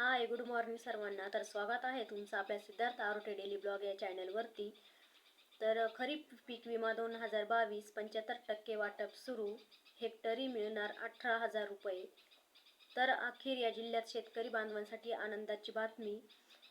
Hi good morning सर्वांना. तर स्वागत आहे तुमचं आपल्या सिद्धार्थ आरोटे डेली ब्लॉग या चॅनलवरती. तर खरीप पीक विमा दोन हजार बावीस पंच्याहत्तर टक्के वाटप सुरू. हेक्टरी मिळणार अठरा हजार रुपये. तर अखेर या जिल्ह्यात शेतकरी बांधवांसाठी आनंदाची बातमी.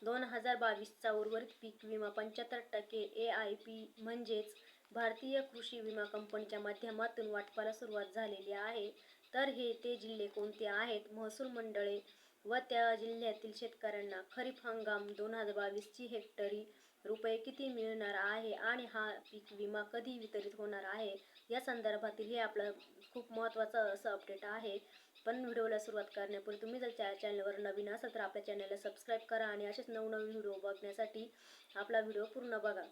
दोन हजार बावीसचा उर्वरित पीक विमा पंच्याहत्तर टक्के ए आय पी म्हणजेच भारतीय कृषी विमा कंपनीच्या माध्यमातून वाटपाला सुरुवात झालेली आहे. तर हे ते जिल्हे कोणते आहेत? महसूल मंडळे व त्या जिल्ह्यातील शेतकऱ्यांना खरीप हंगाम दोन हजार बावीसची हेक्टरी रुपये किती मिळणार आहे आणि हा पीक विमा कधी वितरित होणार आहे? या संदर्भातील हे आपलं खूप महत्त्वाचं असं अपडेट आहे. पण व्हिडिओला सुरुवात करण्यापूर्वी तुम्ही जर त्या चॅनलवर नवीन असाल तर आपल्या चॅनलला सबस्क्राईब करा आणि असेच नवनवीन व्हिडिओ बघण्यासाठी आपला व्हिडिओ पूर्ण बघा.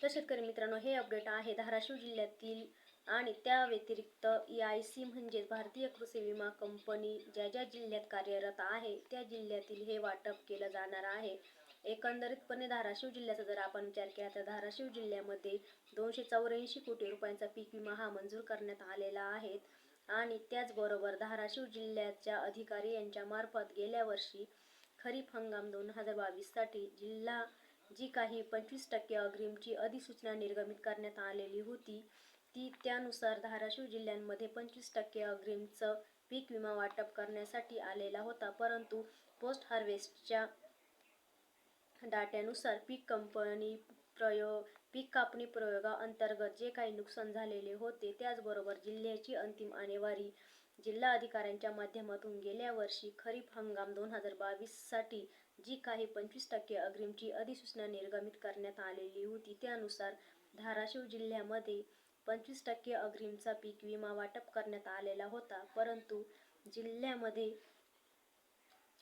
तर शेतकरी मित्रांनो हे अपडेट आहे धाराशिव जिल्ह्यातील आणि त्या व्यतिरिक्त ई आय सी म्हणजेच भारतीय कृषी विमा कंपनी ज्या ज्या जिल्ह्यात कार्यरत आहे त्या जिल्ह्यातील हे वाटप केलं जाणार आहे. एकंदरीतपणे धाराशिव जिल्ह्याचा जर आपण विचार केला तर धाराशिव जिल्ह्यामध्ये दोनशे चौऱ्याऐंशी कोटी रुपयांचा पीक विमा हा मंजूर करण्यात आलेला आहे. आणि त्याचबरोबर धाराशिव जिल्ह्याच्या अधिकारी यांच्यामार्फत गेल्या वर्षी खरीप हंगाम दोन हजार बावीससाठी जिल्हा जी काही पंचवीस टक्के अग्रिमची अधिसूचना निर्गमित करण्यात आलेली होती. ती त्यानुसार धाराशिव जिल्ह्यांमध्ये पंचवीस टक्के अग्रिमचं पीक विमा वाटप करण्यासाठी आलेला होता. परंतु पोस्ट हार्वेस्टच्या डाट्यानुसार पीक कंपनी प्रयोग पीक कापणी प्रयोगाअंतर्गत जे काही नुकसान झालेले होते त्याचबरोबर जिल्ह्याची अंतिम आणेवारी जिल्हा अधिकाऱ्यांच्या माध्यमातून गेल्या वर्षी खरीप हंगाम दोन हजार बावीससाठी जी काही पंचवीस टक्के अग्रिमची अधिसूचना निर्गमित करण्यात आलेली होती त्यानुसार धाराशिव जिल्ह्यामध्ये पंचवीस टक्के अग्रिमचा पीक विमा वाटप करण्यात आलेला होता. परंतु जिल्ह्यामध्ये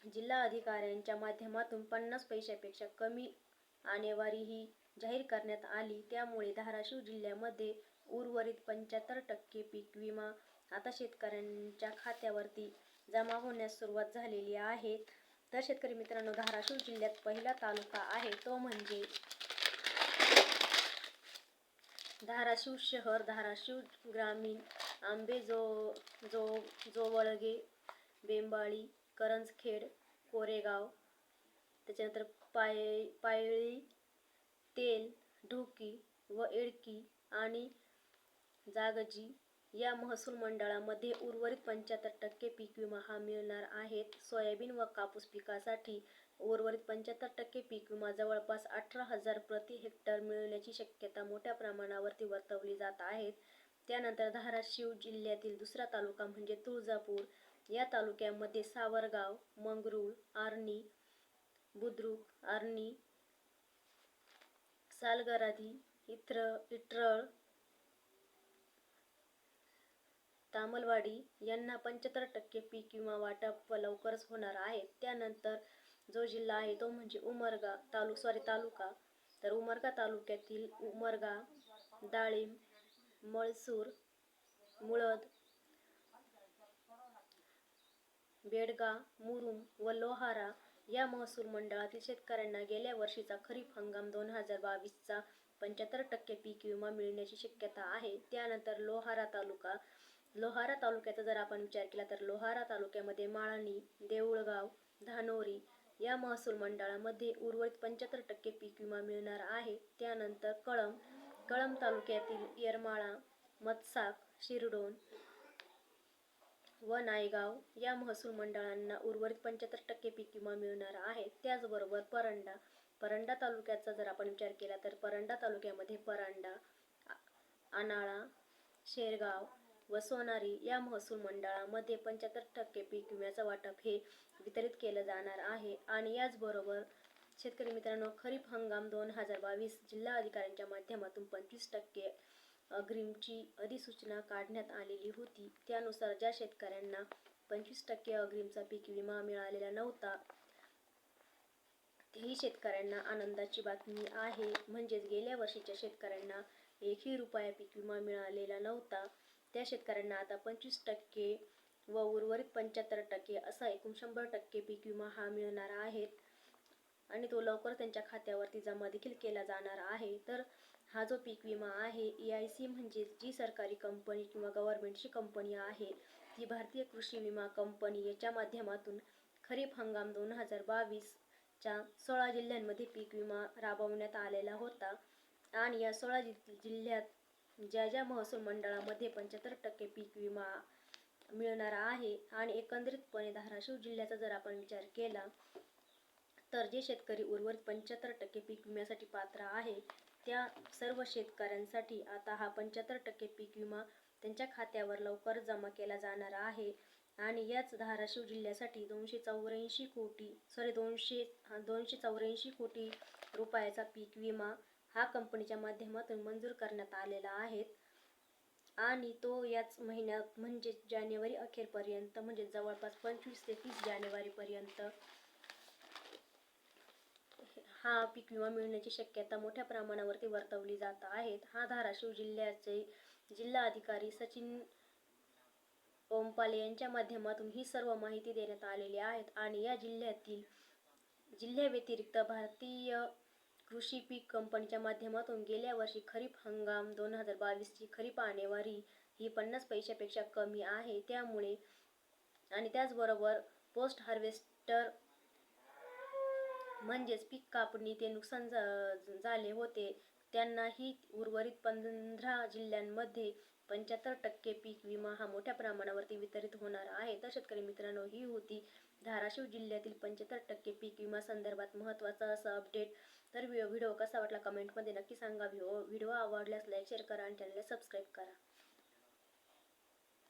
जिल्हा अधिकाऱ्यांच्या माध्यमातून पन्नास पैशापेक्षा कमी आणेवारी ही जाहीर करण्यात आली. त्यामुळे धाराशिव जिल्ह्यामध्ये उर्वरित पंच्याहत्तर टक्के पीक विमा आता शेतकऱ्यांच्या खात्यावरती जमा होण्यास सुरुवात झालेली आहे. तर शेतकरी मित्रांनो धाराशिव जिल्ह्यात पहिला तालुका आहे तो म्हणजे धाराशिव शहर धाराशिव ग्रामीण आंबेजो जो जोवळगे बेंबाळी करंजखेड कोरेगाव त्याच्यानंतर पाय पायळी तेल ढोकी व एडकी आणि जागजी या महसूल मंडळामध्ये उर्वरित पंच्याहत्तर टक्के पीक विमा हा मिळणार आहेत सोयाबीन व कापूस पिकासाठी उर्वरित पंच्याहत्तर टक्के पीक विमा जवळपास अठरा हजार प्रति हेक्टर मिळण्याची शक्यता मोठ्या प्रमाणावरती वर्तवली जात आहेत त्यानंतर धाराशिव जिल्ह्यातील दुसरा तालुका म्हणजे तुळजापूर. या तालुक्यामध्ये सावरगाव मंगरूळ आर्णी बुद्रुक आर्णी सालगराधी इत्र इटरळ तामलवाडी यांना पंच्याहत्तर टक्के पीक विमा वाटप लवकरच होणार आहे. त्यानंतर जो जिल्हा आहे तो म्हणजे उमरगा तालु सॉरी तालुका. तर उमरगा तालुक्यातील उमरगा डाळिंब मळसूर मुळद बेडगा मुरुम व लोहारा या महसूल मंडळातील शेतकऱ्यांना गेल्या वर्षीचा खरीप हंगाम दोन हजार बावीसचा पंच्याहत्तर टक्के पीक विमा मिळण्याची शक्यता आहे. त्यानंतर लोहारा तालुका लोहारा तालुक्याचा जर आपण विचार केला तर लोहारा तालुक्यामध्ये माळणी देऊळगाव धानोरी या महसूल मंडळामध्ये उर्वरित पंच्याहत्तर टक्के पीक विमा मिळणार आहे. त्यानंतर कळम कळम तालुक्यातील येरमाळा मत्साक शिरडोन व नायगाव या महसूल मंडळांना उर्वरित पंच्याहत्तर टक्के पीक विमा मिळणार आहे. त्याचबरोबर परंडा परंडा तालुक्याचा जर आपण विचार केला तर परंडा तालुक्यामध्ये परांडा अनाळा शेरगाव व सोनारी या महसूल मंडळामध्ये पंच्याहत्तर टक्के पीक विम्याचं वाटप हे वितरित केलं जाणार आहे. आणि याचबरोबर शेतकरी मित्रांनो खरीप हंगाम दोन हजार बावीस जिल्हा अधिकाऱ्यांच्या माध्यमातून पंचवीस टक्के अग्रिमची अधिसूचना काढण्यात आलेली होती. त्यानुसार ज्या शेतकऱ्यांना पंचवीस टक्के अग्रिमचा पीक विमा मिळालेला नव्हता तेही शेतकऱ्यांना आनंदाची बातमी आहे. म्हणजेच गेल्या वर्षीच्या शेतकऱ्यांना एकही रुपया पीक विमा मिळालेला नव्हता. त्या शेतकऱ्यांना आता पंचवीस टक्के व उर्वरित पंच्याहत्तर टक्के असा एकूण शंभर टक्के पीक विमा हा मिळणार आहे. आणि तो लवकर त्यांच्या खात्यावरती जमा देखील केला जाणार आहे. तर हा जो पीक विमा आहे ई आय सी म्हणजे जी सरकारी कंपनी किंवा गव्हर्नमेंटची कंपनी आहे ती भारतीय कृषी विमा कंपनी याच्या माध्यमातून खरीप हंगाम दोन हजार बावीसच्या सोळा जिल्ह्यांमध्ये पीक विमा राबवण्यात आलेला होता. आणि या सोळा जि जिल्ह्यात ज्या ज्या महसूल मंडळामध्ये पंच्याहत्तर टक्के पीक विमा मिळणारा आहे आणि एकंदरीतपणे धाराशिव जिल्ह्याचा जर आपण विचार केला तर जे शेतकरी उर्वरित पंच्याहत्तर टक्के पीक विम्यासाठी पात्र आहे त्या सर्व शेतकऱ्यांसाठी आता हा पंच्याहत्तर टक्के पीक विमा त्यांच्या खात्यावर लवकर जमा केला जाणार आहे. आणि याच धाराशिव जिल्ह्यासाठी दोनशे चौऱ्याऐंशी कोटी सॉरी दोनशे दोनशे चौऱ्याऐंशी कोटी रुपयाचा पीक विमा हा कंपनीच्या माध्यमातून मंजूर करण्यात आलेला आहे. आणि तो याच महिन्यात म्हणजे जानेवारी अखेरपर्यंत म्हणजे जवळपास पंचवीस ते तीस जानेवारीपर्यंत हा पीक विमा मिळण्याची शक्यता मोठ्या प्रमाणावरती वर्तवली जात आहेत. हा धाराशिव जिल्ह्याचे जिल्हा अधिकारी सचिन ओमपाले यांच्या माध्यमातून ही सर्व माहिती देण्यात आलेली आहेत आणि या जिल्ह्यातील जिल्ह्याव्यतिरिक्त भारतीय कृषी पीक कंपनीच्या माध्यमातून गेल्या वर्षी खरीप हंगाम दोन हजार बावीसची खरीप आणेवारी ही पन्नास पैशापेक्षा कमी आहे. त्यामुळे आणि त्याचबरोबर पोस्ट हार्वेस्टर म्हणजेच पीक कापणी ते नुकसान झाले होते. त्यांनाही उर्वरित पंधरा जिल्ह्यांमध्ये पंच्याहत्तर टक्के पीक विमा हा मोठ्या प्रमाणावरती वितरित होणार आहे. तर शेतकरी मित्रांनो ही होती धाराशिव जिल्ह्यातील पंच्याहत्तर टक्के पीक विमा संदर्भात महत्त्वाचा असा अपडेट तर व्हिडिओ व्हिडिओ कसा वाटला कमेंटमध्ये नक्की सांगा. व्हिडिओ व्हिडिओ आवडल्यास लाईक शेअर करा आणि चॅनलला सबस्क्राईब करा.